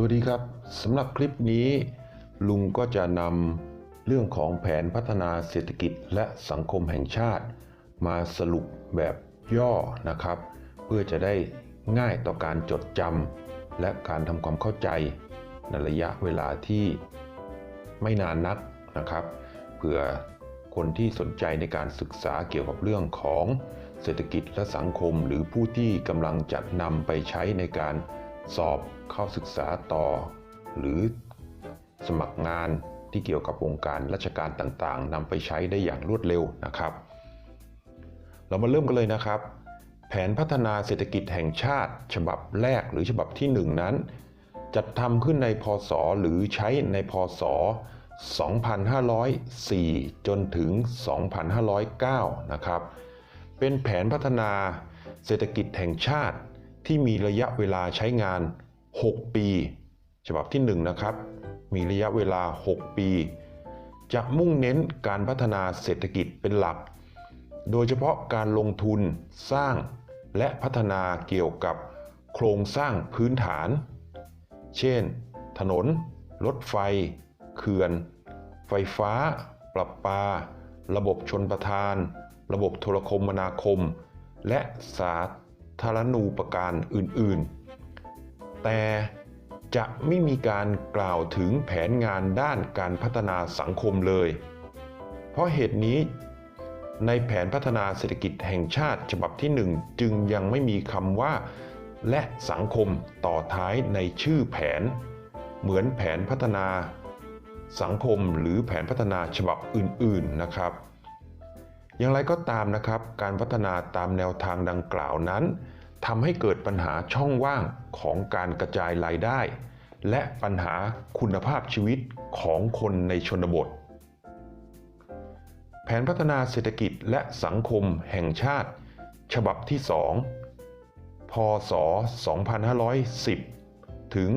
สวัสดีครับสำหรับคลิปนี้ ลุงก็จะนำเรื่องของแผนพัฒนาเศรษฐกิจและสังคมแห่งชาติ มาสรุปแบบย่อนะครับ เพื่อจะได้ ง่ายต่อการจดจำและการทำความเข้าใจในระยะเวลาที่ไม่นานนักนะครับ เผื่อคนที่สนใจในการศึกษาเกี่ยวกับเรื่องของเศรษฐกิจและสังคม หรือผู้ที่กำลังจัดนำไปใช้ในการสอบเข้าศึกษาต่อ หรือสมัครงานที่เกี่ยวกับวงการราชการต่างๆนำไปใช้ได้อย่างรวดเร็วนะครับ เรามาเริ่มกันเลยนะครับ แผนพัฒนาเศรษฐกิจแห่งชาติ ฉบับแรกหรือฉบับที่ 1 นั้น จัดทำขึ้นในพศหรือใช้ในพศ 2504 จนถึง 2509 นะครับ เป็นแผนพัฒนาเศรษฐกิจแห่งชาติที่มีระยะเวลาใช้งาน 6 ปี ฉบับที่ 1 นะครับ มีระยะเวลา 6 ปี จะมุ่งเน้นการพัฒนาเศรษฐกิจเป็นหลัก โดยเฉพาะการลงทุนสร้างและพัฒนาเกี่ยวกับโครงสร้างพื้นฐาน เช่น ถนน รถไฟ เขื่อน ไฟฟ้า ประปา ระบบชนประทาน ระบบโทรคมนาคม และสาธารณูปการอื่นๆ แต่จะไม่มีการกล่าวถึงแผนงานด้านการพัฒนาสังคมเลย เพราะเหตุนี้ ในแผนพัฒนาเศรษฐกิจแห่งชาติฉบับที่ 1 จึงยังไม่มีคำว่า และสังคมต่อท้ายในชื่อแผน เหมือนแผนพัฒนา สังคมหรือแผนพัฒนาฉบับอื่น ๆนะครับ อย่างไรก็ตามนะครับ การพัฒนาตามแนวทางดังกล่าวนั้นทำให้เกิดปัญหาช่องว่างของการกระจายรายได้ และปัญหาคุณภาพชีวิตของคนในชนบท แผนพัฒนาเศรษฐกิจและสังคมแห่งชาติ ฉบับที่ 2 พศ 2510 ถึง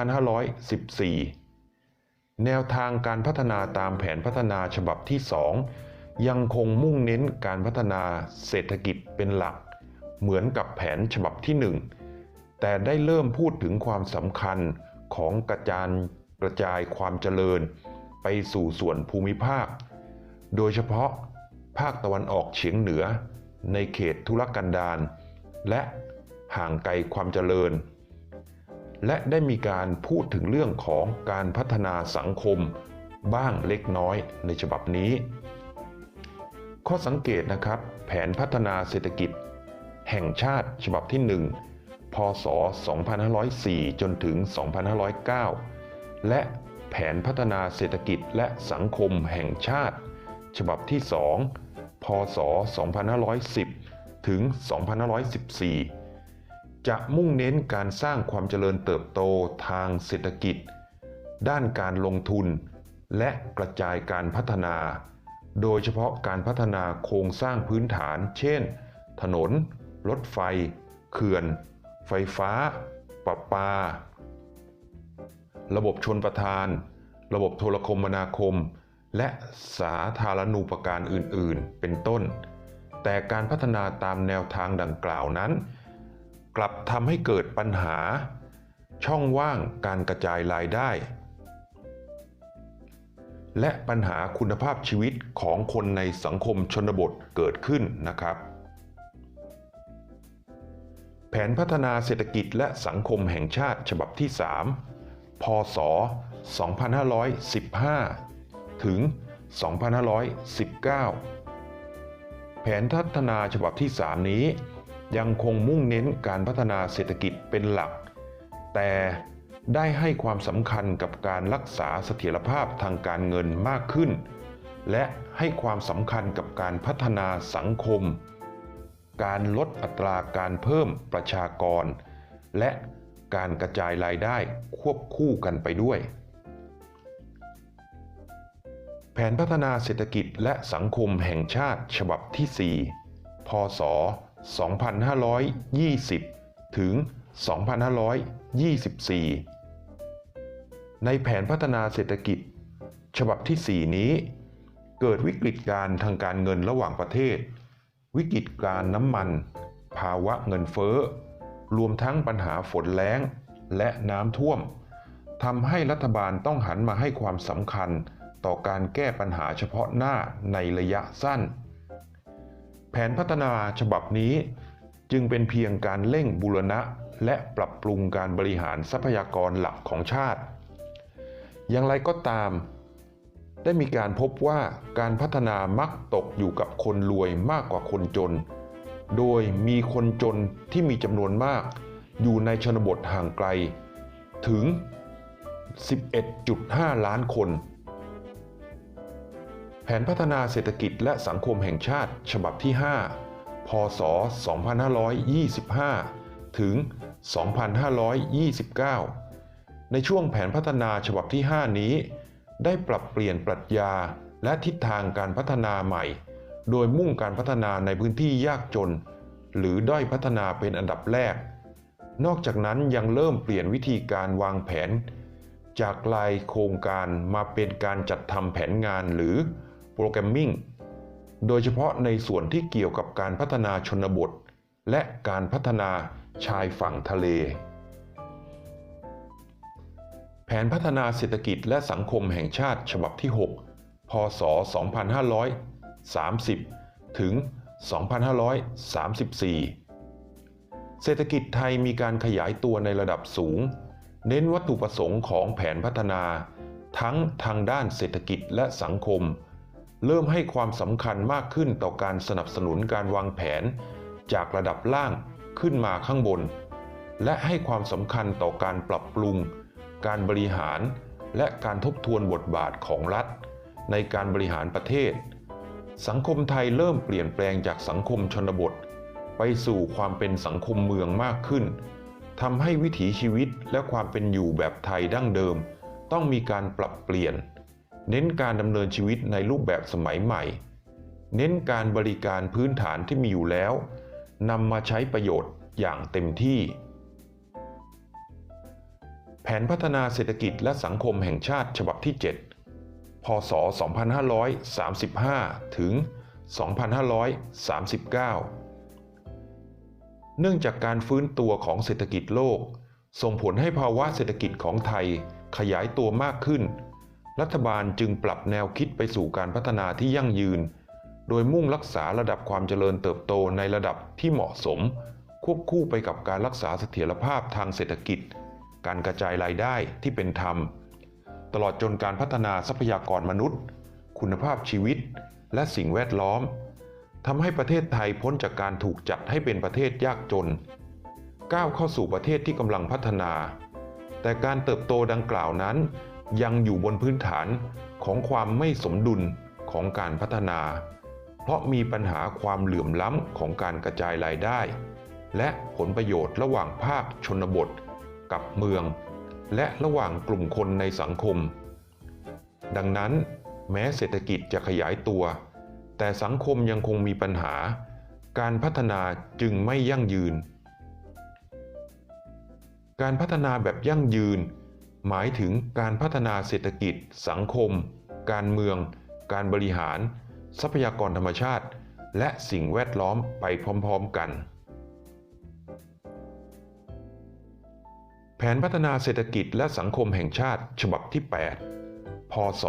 2514 แนวทางการพัฒนาตามแผนพัฒนาฉบับที่ 2 ยังคงมุ่งเน้นการพัฒนาเศรษฐกิจเป็นหลัก เหมือนกับแผนฉบับที่ 1 แต่ได้เริ่มพูดถึงความสำคัญของกระจายกระจายความเจริญ ไปสู่ส่วนภูมิภาค โดยเฉพาะภาคตะวันออกเฉียงเหนือ ในเขตธุรกันดารและห่างไกลความเจริญ และได้มีการพูดถึงเรื่องของการพัฒนาสังคมบ้างเล็กน้อยในฉบับนี้ ข้อสังเกตนะครับ แผนพัฒนาเศรษฐกิจ แห่งชาติฉบับที่ 1 พศ 2504 จนถึง 2509 และแผนพัฒนาเศรษฐกิจและสังคมแห่งชาติ ฉบับที่ 2 พศ 2510 ถึง 2514 จะมุ่งเน้นการสร้างความเจริญเติบโตทางเศรษฐกิจ ด้านการลงทุน และกระจายการพัฒนา โดยเฉพาะการพัฒนาโครงสร้างพื้นฐาน เช่น ถนน รถไฟ เขื่อน ไฟฟ้า ประปา ระบบชนประทาน ระบบโทรคมนาคม และสาธารณูปการอื่นๆ เป็นต้น แต่การพัฒนาตามแนวทางดังกล่าวนั้น กลับทำให้เกิดปัญหา ช่องว่างการกระจายรายได้ และปัญหาคุณภาพชีวิตของคนในสังคมชนบทเกิดขึ้นนะครับ แผนพัฒนาเศรษฐกิจและสังคมแห่งชาติฉบับที่ 3 พศ 2515 ถึง 2519 แผนพัฒนาฉบับที่ 3 นี้ ยังคงมุ่งเน้นการพัฒนาเศรษฐกิจเป็นหลัก แต่ได้ให้ความสำคัญกับการรักษาเสถียรภาพทางการเงินมากขึ้น และให้ความสำคัญกับการพัฒนาสังคม การลดอัตราการเพิ่มประชากร และการกระจายรายได้ควบคู่กันไปด้วย แผนพัฒนาเศรษฐกิจและสังคมแห่งชาติฉบับที่ 4 พศ 2520 ถึง 2524 ในแผนพัฒนาเศรษฐกิจ ฉบับที่ 4 นี้ เกิดวิกฤตการทางการเงินระหว่างประเทศ วิกฤตการน้ำมัน ภาวะเงินเฟ้อ รวมทั้งปัญหาฝนแล้งและน้ำท่วมทำให้รัฐบาลต้องหันมาให้ความสำคัญ ต่อการแก้ปัญหาเฉพาะหน้าในระยะสั้น แผนพัฒนาฉบับนี้จึงเป็นเพียงการเร่งบูรณะและปรับปรุงการบริหารทรัพยากรหลักของชาติ อย่างไรก็ตาม ได้มีการพบว่าการพัฒนามักตกอยู่กับคนรวยมากกว่าคนจน โดยมีคนจนที่มีจำนวนมาก อยู่ในชนบทห่างไกล ถึง 11.5 ล้านคน แผนพัฒนาเศรษฐกิจและสังคมแห่งชาติฉบับที่ 5 พศ 2525 ถึง 2529 ในช่วงแผนพัฒนาฉบับที่ 5 นี้ ได้ปรับเปลี่ยนปรัชญาและทิศทางการพัฒนาใหม่ โดยมุ่งการพัฒนาในพื้นที่ยากจน หรือด้อยพัฒนาเป็นอันดับแรก นอกจากนั้นยังเริ่มเปลี่ยนวิธีการวางแผน จากลายโครงการมาเป็นการจัดทำแผนงานหรือ โปรแกรมมิ่ง โดยเฉพาะในส่วนที่เกี่ยวกับการพัฒนาชนบท และการพัฒนาชายฝั่งทะเล แผนพัฒนาเศรษฐกิจและสังคมแห่งชาติฉบับที่ 6 พศ 2530 ถึง 2534 เศรษฐกิจไทยมีการขยายตัวในระดับสูง เน้นวัตถุประสงค์ของแผนพัฒนาทั้งทางด้านเศรษฐกิจและสังคม เริ่มให้ความสำคัญมากขึ้นต่อการสนับสนุนการวางแผน จากระดับล่างขึ้นมาข้างบน และให้ความสำคัญต่อการปรับปรุง การบริหาร และการทบทวนบทบาทของรัฐ ในการบริหารประเทศ สังคมไทยเริ่มเปลี่ยนแปลงจากสังคมชนบท ไปสู่ความเป็นสังคมเมืองมากขึ้นทำให้วิถีชีวิตและความเป็นอยู่แบบไทยดั้งเดิม ต้องมีการปรับเปลี่ยน เน้นการดำเนินชีวิตในรูปแบบสมัยใหม่ เน้นการบริการพื้นฐานที่มีอยู่แล้วนำมาใช้ประโยชน์อย่างเต็มที่ แผนพัฒนาเศรษฐกิจและสังคมแห่งชาติฉบับที่ 7 พศ 2535 ถึง 2539 เนื่องจากการฟื้นตัวของเศรษฐกิจโลก ส่งผลให้ภาวะเศรษฐกิจของไทยขยายตัวมากขึ้น รัฐบาลจึงปรับแนวคิดไปสู่การพัฒนาที่ยั่งยืน โดยมุ่งรักษาระดับความเจริญเติบโตในระดับที่เหมาะสม ควบคู่ไปกับการรักษาเสถียรภาพทางเศรษฐกิจ การกระจายรายได้ที่เป็นธรรม ตลอดจนการพัฒนาทรัพยากรมนุษย์ คุณภาพชีวิต และสิ่งแวดล้อมทำให้ประเทศไทยพ้นจากการถูกจัดให้เป็นประเทศยากจน ก้าวเข้าสู่ประเทศที่กำลังพัฒนา แต่การเติบโตดังกล่าวนั้น ยังอยู่บนพื้นฐานของความไม่สมดุลของการพัฒนา เพราะมีปัญหาความเหลื่อมล้ำของการกระจายรายได้ และผลประโยชน์ระหว่างภาคชนบท กับเมือง และระหว่างกลุ่มคนในสังคม ดังนั้น แม้เศรษฐกิจจะขยายตัว แต่สังคมยังคงมีปัญหา การพัฒนาจึงไม่ยั่งยืน การพัฒนาแบบยั่งยืน หมายถึงการพัฒนาเศรษฐกิจ สังคม การเมือง การบริหาร ทรัพยากรธรรมชาติ และสิ่งแวดล้อมไปพร้อมๆกัน แผนพัฒนาเศรษฐกิจและสังคมแห่งชาติฉบับที่ 8 พศ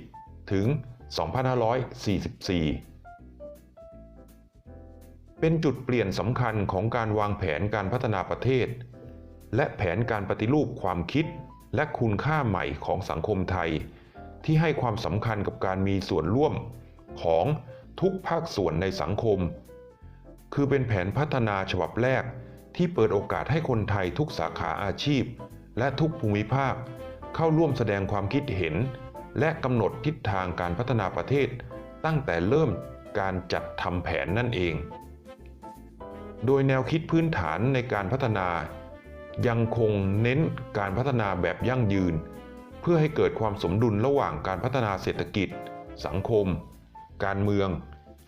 2540 ถึง 2544เป็นจุดเปลี่ยนสำคัญของการวางแผนการพัฒนาประเทศ และแผนการปฏิรูปความคิด และคุณค่าใหม่ของสังคมไทย ที่ให้ความสำคัญกับการมีส่วนร่วมของทุกภาคส่วนในสังคม คือเป็นแผนพัฒนาฉบับแรกที่เปิดโอกาสให้คนไทยทุกสาขาอาชีพ และทุกภูมิภาค เข้าร่วมแสดงความคิดเห็น และกำหนดทิศทางการพัฒนาประเทศ ตั้งแต่เริ่มการจัดทำแผนนั่นเอง โดยแนวคิดพื้นฐานในการพัฒนา ยังคงเน้นการพัฒนาแบบยั่งยืน เพื่อให้เกิดความสมดุลระหว่างการพัฒนาเศรษฐกิจ สังคม การเมือง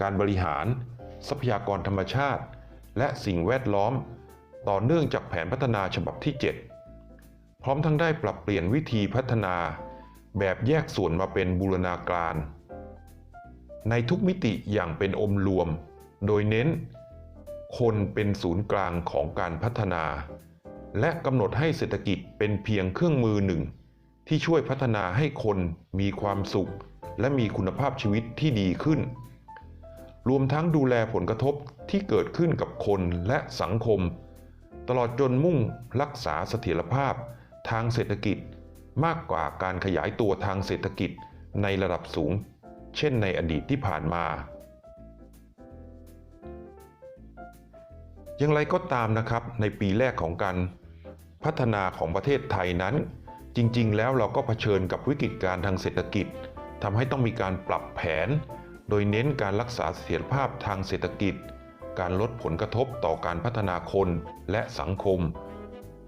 การบริหาร ทรัพยากรธรรมชาติ และสิ่งแวดล้อม ต่อเนื่องจากแผนพัฒนาฉบับที่ 7 พร้อมทั้งได้ปรับเปลี่ยนวิธีพัฒนา แบบแยกส่วนมาเป็นบูรณาการ ในทุกมิติอย่างเป็นอมรวม โดยเน้น คนเป็นศูนย์กลางของการพัฒนา และกำหนดให้เศรษฐกิจเป็นเพียงเครื่องมือหนึ่ง ที่ช่วยพัฒนาให้คนมีความสุข และมีคุณภาพชีวิตที่ดีขึ้น รวมทั้งดูแลผลกระทบที่เกิดขึ้นกับคนและสังคม ตลอดจนมุ่งรักษาเสถียรภาพทางเศรษฐกิจมากกว่าการขยายตัวทางเศรษฐกิจในระดับสูง เช่นในอดีตที่ผ่านมา อย่างไรก็ตามนะครับในปีแรกของการ พัฒนาของประเทศไทยนั้น จริงๆ แล้วเราก็เผชิญกับวิกฤตการณ์ทางเศรษฐกิจทำให้ต้องมีการปรับแผน โดยเน้นการรักษาเสถียรภาพทางเศรษฐกิจ การลดผลกระทบต่อการพัฒนาคนและสังคม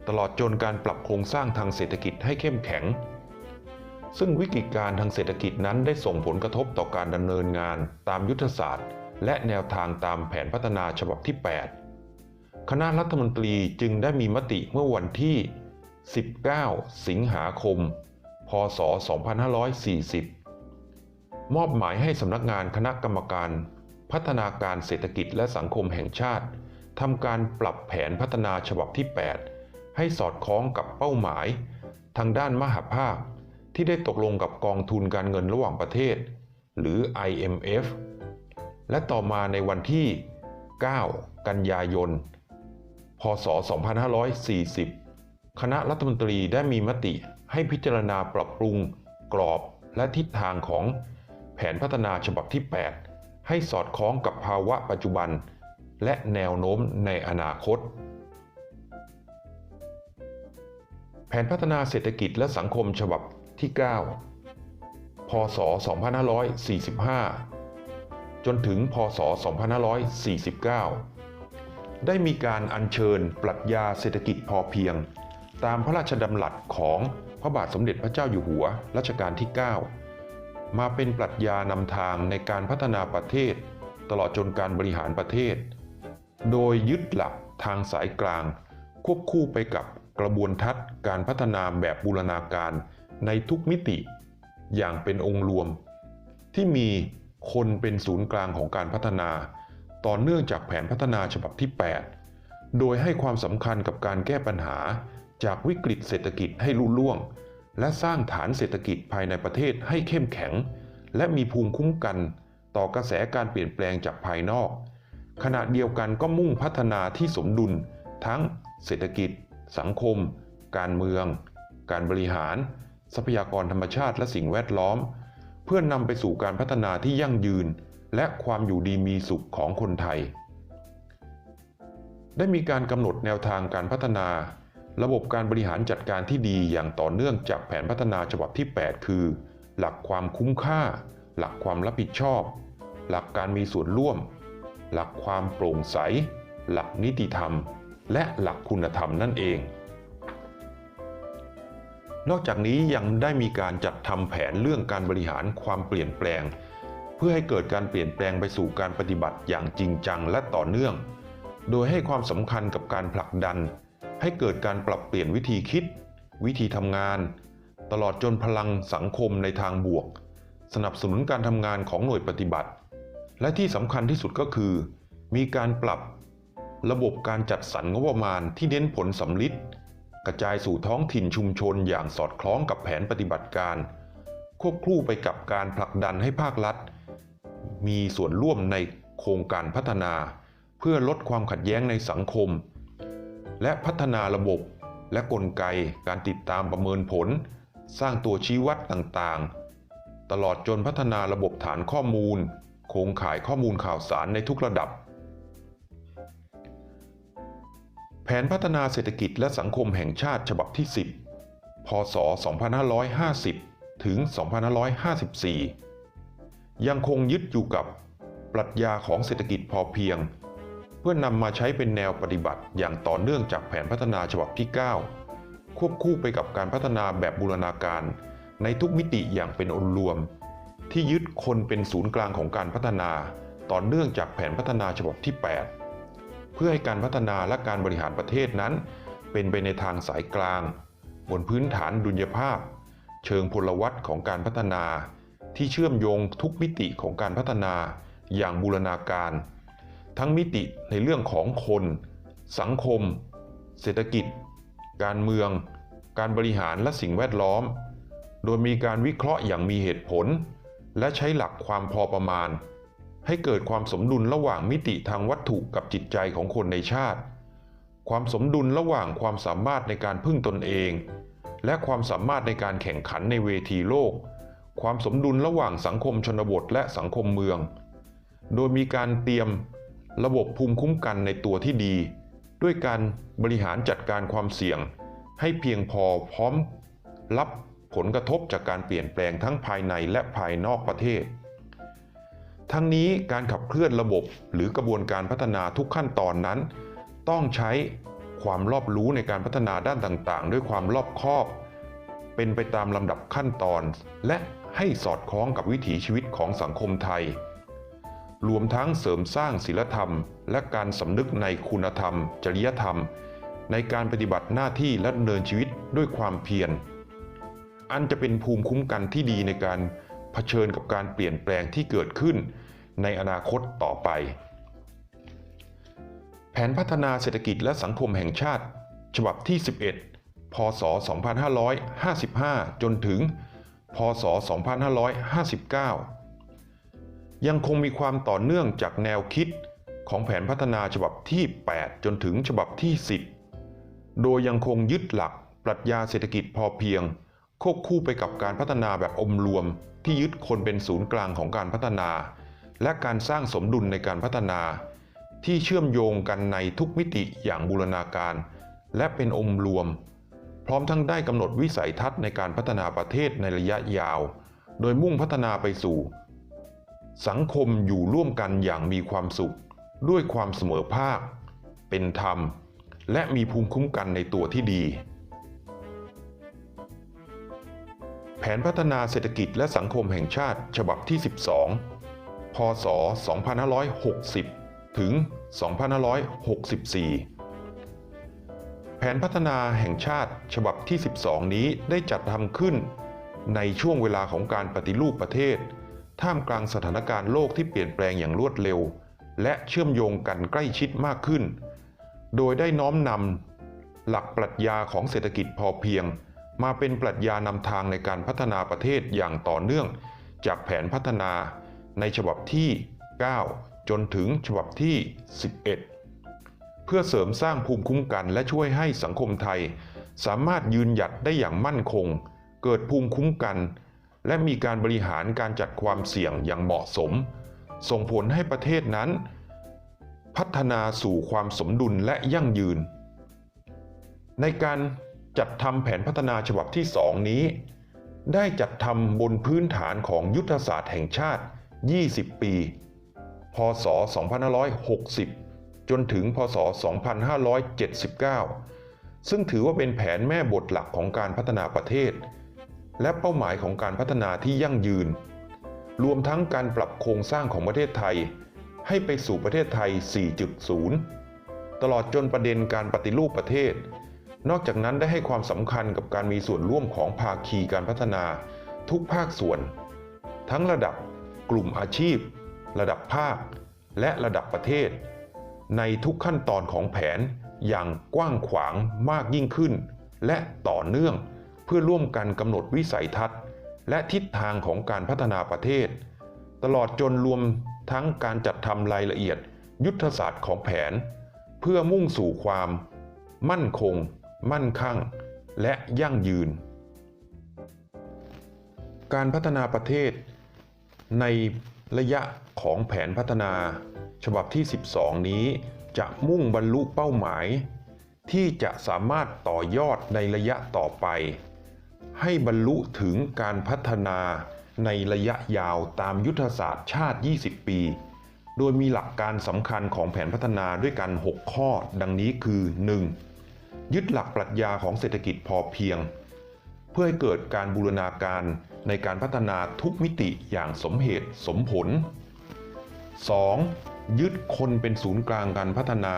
ตลอดจนการปรับโครงสร้างทางเศรษฐกิจให้เข้มแข็ง ซึ่งวิกฤตการณ์ทางเศรษฐกิจนั้นได้ส่งผลกระทบต่อการดำเนินงานตามยุทธศาสตร์ และแนวทางตามแผนพัฒนาฉบับที่ 8 คณะรัฐมนตรีจึงได้มีมติเมื่อวันที่ 19 สิงหาคม พศ 2540 มอบหมายให้สำนักงานคณะกรรมการ พัฒนาการเศรษฐกิจและสังคมแห่งชาติทำการปรับแผนพัฒนาฉบับที่ 8 ให้สอดคล้องกับเป้าหมาย ทางด้านมหาภาค ที่ได้ตกลงกับกองทุนการเงินระหว่างประเทศ หรือ IMF และต่อมาในวันที่ 9 กันยายน พศ 2540 คณะรัฐมนตรีได้มีมติให้พิจารณาปรับปรุง กรอบและทิศทางของแผนพัฒนาฉบับที่ 8 ให้สอดคล้องกับภาวะปัจจุบัน และแนวโน้มในอนาคต แผนพัฒนาเศรษฐกิจและสังคมฉบับที่ 9 พศ 2545 จนถึง พศ 2549 ได้มีการอัญเชิญปรัชญาเศรษฐกิจพอเพียง ตามพระราชดำรัสของพระบาทสมเด็จพระเจ้าอยู่หัวรัชกาลที่ 9 มาเป็นปรัชญานำทางในการพัฒนาประเทศ ตลอดจนการบริหารประเทศ โดยยึดหลักทางสายกลาง ควบคู่ไปกับกระบวนทัศน์การพัฒนาแบบบูรณาการในทุกมิติ อย่างเป็นองค์รวม ที่มีคนเป็นศูนย์กลางของการพัฒนา ต่อเนื่องจากแผนพัฒนาฉบับที่ 8 โดยให้ความสำคัญกับการแก้ปัญหาจากวิกฤตเศรษฐกิจให้ลุล่วง และสร้างฐานเศรษฐกิจภายในประเทศให้เข้มแข็ง และมีภูมิคุ้มกันต่อกระแสการเปลี่ยนแปลงจากภายนอก ขณะเดียวกันก็มุ่งพัฒนาที่สมดุล ทั้งเศรษฐกิจ สังคม การเมือง การบริหาร ทรัพยากรธรรมชาติและสิ่งแวดล้อม เพื่อนนำไปสู่การพัฒนาที่ยั่งยืน และความอยู่ดีมีสุขของคนไทย ได้มีการกำหนดแนวทางการพัฒนา ระบบการบริหารจัดการที่ดีอย่างต่อเนื่องจากแผนพัฒนาฉบับที่ 8 คือ หลักความคุ้มค่า หลักความรับผิดชอบ หลักการมีส่วนร่วม หลักความโปร่งใส หลักนิติธรรม และหลักคุณธรรมนั่นเองนอกจากนี้ยังได้มีการจัดทำแผนเรื่องการบริหารความเปลี่ยนแปลง เพื่อให้เกิดการเปลี่ยนแปลงไปสู่การปฏิบัติอย่างจริงจังและต่อเนื่อง โดยให้ความสำคัญกับการผลักดัน ให้เกิดการปรับเปลี่ยนวิธีคิด วิธีทำงาน ตลอดจนพลังสังคมในทางบวก สนับสนุนการทำงานของหน่วยปฏิบัติ และที่สำคัญที่สุดก็คือ มีการปรับ ระบบการจัดสรรงบประมาณที่เน้นผลสำลิดกระจายสู่ท้องถิ่นชุมชนอย่างสอดคล้องกับแผนปฏิบัติการ ควบคู่ไปกับการผลักดันให้ภาครัฐ มีส่วนร่วมในโครงการพัฒนา เพื่อลดความขัดแย้งในสังคม และพัฒนาระบบและกลไกการติดตามประเมินผล สร้างตัวชี้วัดต่างๆ ตลอดจนพัฒนาระบบฐานข้อมูล โครงข่ายข้อมูลข่าวสารในทุกระดับ แผนพัฒนาเศรษฐกิจและสังคมแห่งชาติฉบับที่ 10 พศ 2550 ถึง 2554 ยังคงยึดอยู่กับปรัชญาของเศรษฐกิจพอเพียง เพื่อนนำมาใช้เป็นแนวปฏิบัติอย่างต่อเนื่องจากแผนพัฒนาฉบับที่ 9 ควบคู่ไปกับการพัฒนาแบบบูรณาการ ในทุกมิติอย่างเป็นองค์รวม ที่ยึดคนเป็นศูนย์กลางของการพัฒนาต่อเนื่องจากแผนพัฒนาฉบับที่ 8 เพื่อให้การพัฒนาและการบริหารประเทศนั้น เป็นไปในทางสายกลาง บนพื้นฐานดุลยภาพ เชิงพลวัตของการพัฒนา ที่เชื่อมโยงทุกมิติของการพัฒนาอย่างบูรณาการ ทั้งมิติในเรื่องของคน สังคม เศรษฐกิจ การเมือง การบริหารและสิ่งแวดล้อม โดยมีการวิเคราะห์อย่างมีเหตุผล และใช้หลักความพอประมาณ ให้เกิดความสมดุลระหว่างมิติทางวัตถุกับจิตใจของคนในชาติ ความสมดุลระหว่างความสามารถในการพึ่งตนเอง และความสามารถในการแข่งขันในเวทีโลก ความสมดุลระหว่างสังคมชนบทและสังคมเมือง โดยมีการเตรียมระบบภูมิคุ้มกันในตัวที่ดี ด้วยการบริหารจัดการความเสี่ยง ให้เพียงพอพร้อมรับผลกระทบจากการเปลี่ยนแปลงทั้งภายในและภายนอกประเทศ ทั้งนี้การขับเคลื่อนระบบหรือกระบวนการพัฒนาทุกขั้นตอนนั้น ต้องใช้ความรอบรู้ในการพัฒนาด้านต่างๆ ด้วยความรอบคอบ เป็นไปตามลำดับขั้นตอนและ ให้สอดคล้องกับวิถีชีวิตของสังคมไทย รวมทั้งเสริมสร้างศีลธรรม และการสำนึกในคุณธรรม จริยธรรม ในการปฏิบัติหน้าที่และดำเนินชีวิตด้วยความเพียร อันจะเป็นภูมิคุ้มกันที่ดีในการเผชิญกับการเปลี่ยนแปลงที่เกิดขึ้นในอนาคตต่อไป แผนพัฒนาเศรษฐกิจและสังคมแห่งชาติ ฉบับที่ 11 พศ 2555 จนถึง พศ 2559 ยังคงมีความต่อเนื่องจากแนวคิดของแผนพัฒนาฉบับที่ 8 จนถึงฉบับที่ 10 โดยยังคงยึดหลักปรัชญาเศรษฐกิจพอเพียง ควบคู่ไปกับการพัฒนาแบบอมรวม ที่ยึดคนเป็นศูนย์กลางของการพัฒนา และการสร้างสมดุลในการพัฒนา ที่เชื่อมโยงกันในทุกมิติอย่างบูรณาการ และเป็นองค์รวม พร้อมทั้งได้กำหนดวิสัยทัศน์ในการพัฒนาประเทศในระยะยาว โดยมุ่งพัฒนาไปสู่ สังคมอยู่ร่วมกันอย่างมีความสุข ด้วยความเสมอภาค เป็นธรรม และมีภูมิคุ้มกันในตัวที่ดี แผนพัฒนาเศรษฐกิจและสังคมแห่งชาติฉบับที่ 12 พศ 2560 ถึง 2564 นพัฒนาแห่งชาติฉบับที่ 12 นี้ได้จัดทำขึ้น ในช่วงเวลาของการปฏิรูปประเทศ ท่ามกลางสถานการณ์โลกที่เปลี่ยนแปลงอย่างรวดเร็ว และเชื่อมโยงกันใกล้ชิดมากขึ้น โดยได้น้อมนำหลักปรัชญาของเศรษฐกิจพอเพียง มาเป็นปรัชญานำทางในการพัฒนาประเทศอย่างต่อเนื่อง จากแผนพัฒนาในฉบับที่ 9 จนถึงฉบับที่ 11 เพื่อเสริมสร้างภูมิคุ้มกันและช่วยให้สังคมไทย สามารถยืนหยัดได้อย่างมั่นคง เกิดภูมิคุ้มกัน และมีการบริหารการจัดความเสี่ยงอย่างเหมาะสม ส่งผลให้ประเทศนั้น พัฒนาสู่ความสมดุลและยั่งยืน ในการจัดทำแผนพัฒนาฉบับที่ 2 นี้ ได้จัดทำบนพื้นฐานของยุทธศาสตร์แห่งชาติ 20 ปี พศ 2560 จนถึงพศ 2579 ซึ่งถือว่าเป็นแผนแม่บทหลักของการพัฒนาประเทศ และเป้าหมายของการพัฒนาที่ยั่งยืน รวมทั้งการปรับโครงสร้างของประเทศไทย ให้ไปสู่ประเทศไทย 4.0 ตลอดจนประเด็นการปฏิรูปประเทศ นอกจากนั้นได้ให้ความสำคัญกับการมีส่วนร่วมของภาคีการพัฒนาทุกภาคส่วน ทั้งระดับกลุ่มอาชีพ ระดับภาค และระดับประเทศ ในทุกขั้นตอนของแผนอย่างกว้างขวางมากยิ่งขึ้น และต่อเนื่องเพื่อร่วมกันกำหนดวิสัยทัศน์ และทิศทางของการพัฒนาประเทศ ตลอดจนรวมทั้งการจัดทำรายละเอียด ยุทธศาสตร์ของแผน เพื่อมุ่งสู่ความ มั่นคง มั่นคั่ง และยั่งยืน การพัฒนาประเทศ ในระยะ ของแผนพัฒนา ฉบับที่ 12 นี้ จะมุ่งบรรลุเป้าหมาย ที่จะสามารถต่อยอดในระยะต่อไป ให้บรรลุถึงการพัฒนาในระยะยาวตามยุทธศาสตร์ชาติ 20 ปี โดยมีหลักการสำคัญของแผนพัฒนาด้วยกัน 6 ข้อ ดังนี้คือ 1. ยึดหลักปรัชญาของเศรษฐกิจพอเพียง เพื่อให้เกิดการบูรณาการในการพัฒนาทุกมิติอย่างสมเหตุสมผล 2. ยึดคนเป็นศูนย์กลางการพัฒนา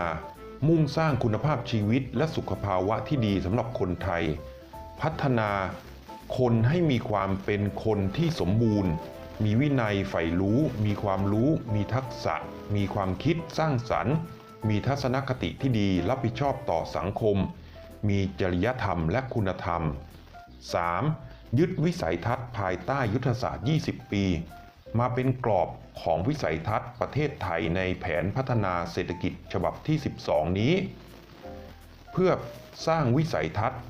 มุ่งสร้างคุณภาพชีวิตและสุขภาวะที่ดีสำหรับคนไทย พัฒนาคนให้มีความเป็นคนที่สมบูรณ์ มีวินัยใฝ่รู้ มีความรู้ มีทักษะ มีความคิดสร้างสรรค์ มีทัศนคติที่ดีรับผิดชอบต่อสังคม มีจริยธรรมและคุณธรรม 3. ยึดวิสัยทัศน์ภายใต้ยุทธศาสตร์ 20 ปี มาเป็นกรอบของวิสัยทัศน์ประเทศไทยในแผนพัฒนาเศรษฐกิจฉบับที่ 12 นี้ เพื่อสร้างวิสัยทัศน์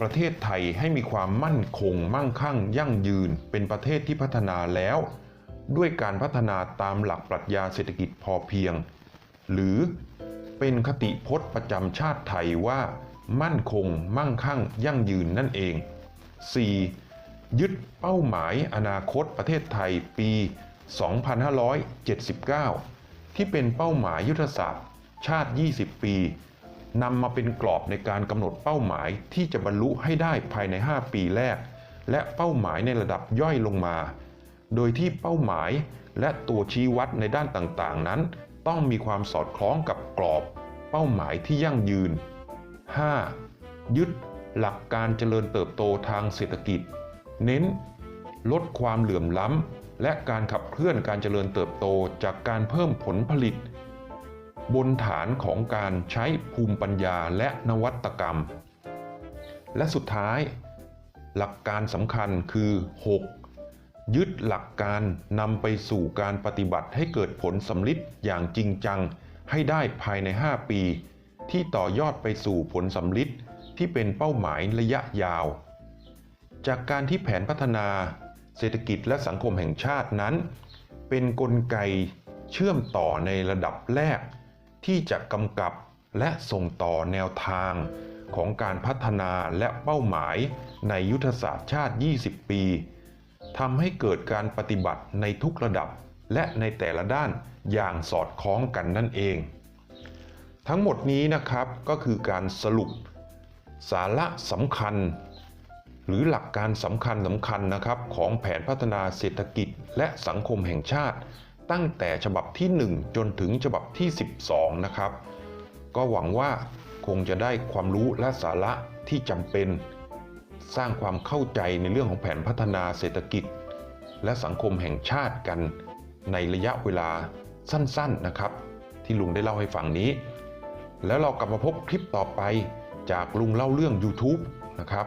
ประเทศไทยให้มีความมั่นคง มั่งคั่ง ยั่งยืน เป็นประเทศที่พัฒนาแล้ว ด้วยการพัฒนาตามหลักปรัชญาเศรษฐกิจพอเพียง หรือเป็นคติพจน์ประจำชาติไทยว่า มั่นคง มั่งคั่ง ยั่งยืนนั่นเอง 4. ยึดเป้าหมายอนาคตประเทศไทยปี 2579 ที่เป็นเป้าหมายยุทธศาสตร์ ชาติ 20 ปีนำมาเป็นกรอบในการกำหนดเป้าหมายที่จะบรรลุให้ได้ภายใน 5 ปีแรก และเป้าหมายในระดับย่อยลงมา โดยที่เป้าหมายและตัวชี้วัดในด้านต่างๆ นั้น ต้องมีความสอดคล้องกับกรอบ เป้าหมายที่ยั่งยืน 5. ยึดหลักการเจริญเติบโตทางเศรษฐกิจ เน้น ลดความเหลื่อมล้ำ และการขับเคลื่อนการเจริญเติบโตจากการเพิ่มผลผลิต บนฐานของการใช้ภูมิปัญญาและนวัตกรรม และสุดท้าย หลักการสำคัญคือ 6. ยึดหลักการนำไปสู่การปฏิบัติให้เกิดผลสำลิดอย่างจริงจังให้ได้ภายใน 5 ปี ที่ต่อยอดไปสู่ผลสำลิดที่เป็นเป้าหมายระยะยาว จากการที่แผนพัฒนาเศรษฐกิจและสังคมแห่งชาตินั้น เป็นนกลไกเชื่อมต่อในระดับแรก ที่จะกำกับและส่งต่อแนวทางของการพัฒนาและเป้าหมายในยุทธศาสตร์ชาติ 20 ปีทำให้เกิดการปฏิบัติในทุกระดับและในแต่ละด้านอย่างสอดคล้องกันนั่นเอง ทั้งหมดนี้นะครับก็คือการสรุป สาระสำคัญ หรือหลักการสำคัญสำคัญนะครับของแผนพัฒนาเศรษฐกิจและสังคมแห่งชาติ ตั้งแต่ฉบับที่ 1 จนถึงฉบับที่ 12 นะครับ ก็หวังว่าคงจะได้ความรู้และสาระที่จำเป็น สร้างความเข้าใจในเรื่องของแผนพัฒนาเศรษฐกิจ และสังคมแห่งชาติกัน ในระยะเวลาสั้นๆนะครับ ที่ลุงได้เล่าให้ฟังนี้ แล้วเรากลับมาพบคลิปต่อไปจากลุงเล่าเรื่อง YouTube นะครับ